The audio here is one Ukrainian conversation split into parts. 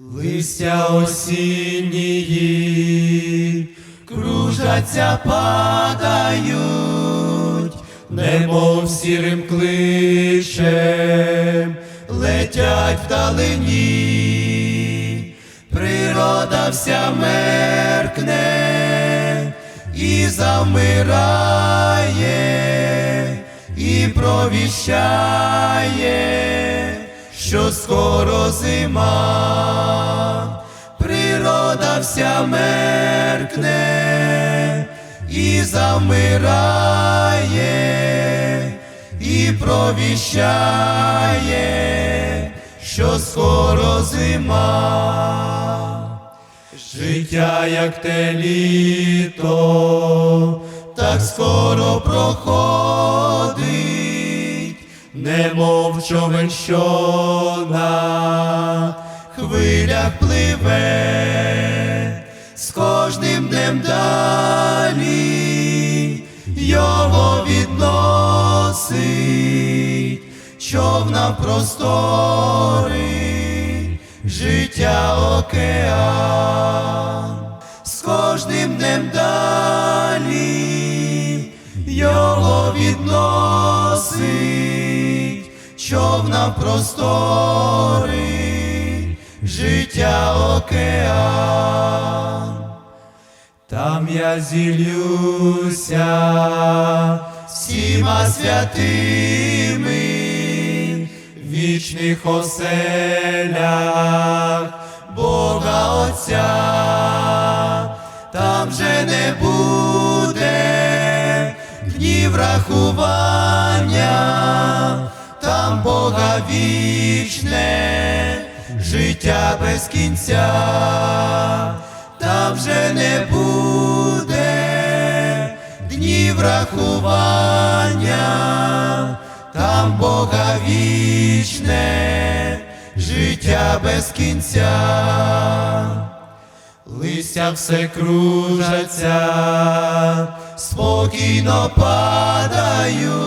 Листя осіннії кружаться, падають, немов сірим кличем, летять вдалині, природа вся меркне і завмирає, і провіщає, що скоро зима, природа вся меркне і завмирає, і провіщає, що скоро зима. Життя, як те літо, так скоро проходить, немов човен, що на хвилях пливе, з кожним днем далі його відносить, човна простори, життя океан, з кожним днем далі його відносить, човна простори, життя океан. Там я зілюся всіма святими. Вічних оселях Бога Отця, там же не буде днів рахування, вічне, життя без кінця. Там вже не буде днів рахування, там Бога вічне, життя без кінця. Листя все кружаться, спокійно падають,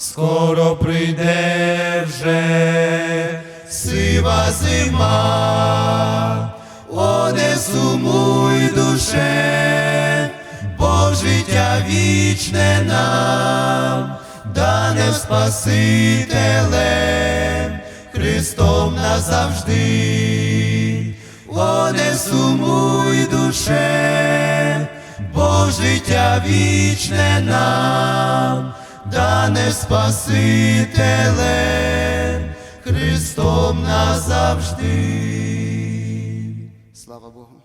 скоро прийде вже сива зима. О, не сумуй душе, бо життя вічне нам, дане Спасителем, Христом назавжди. О, не сумуй душе, бо життя вічне нам, дане Спасителем, Христом назавжди. Слава Богу.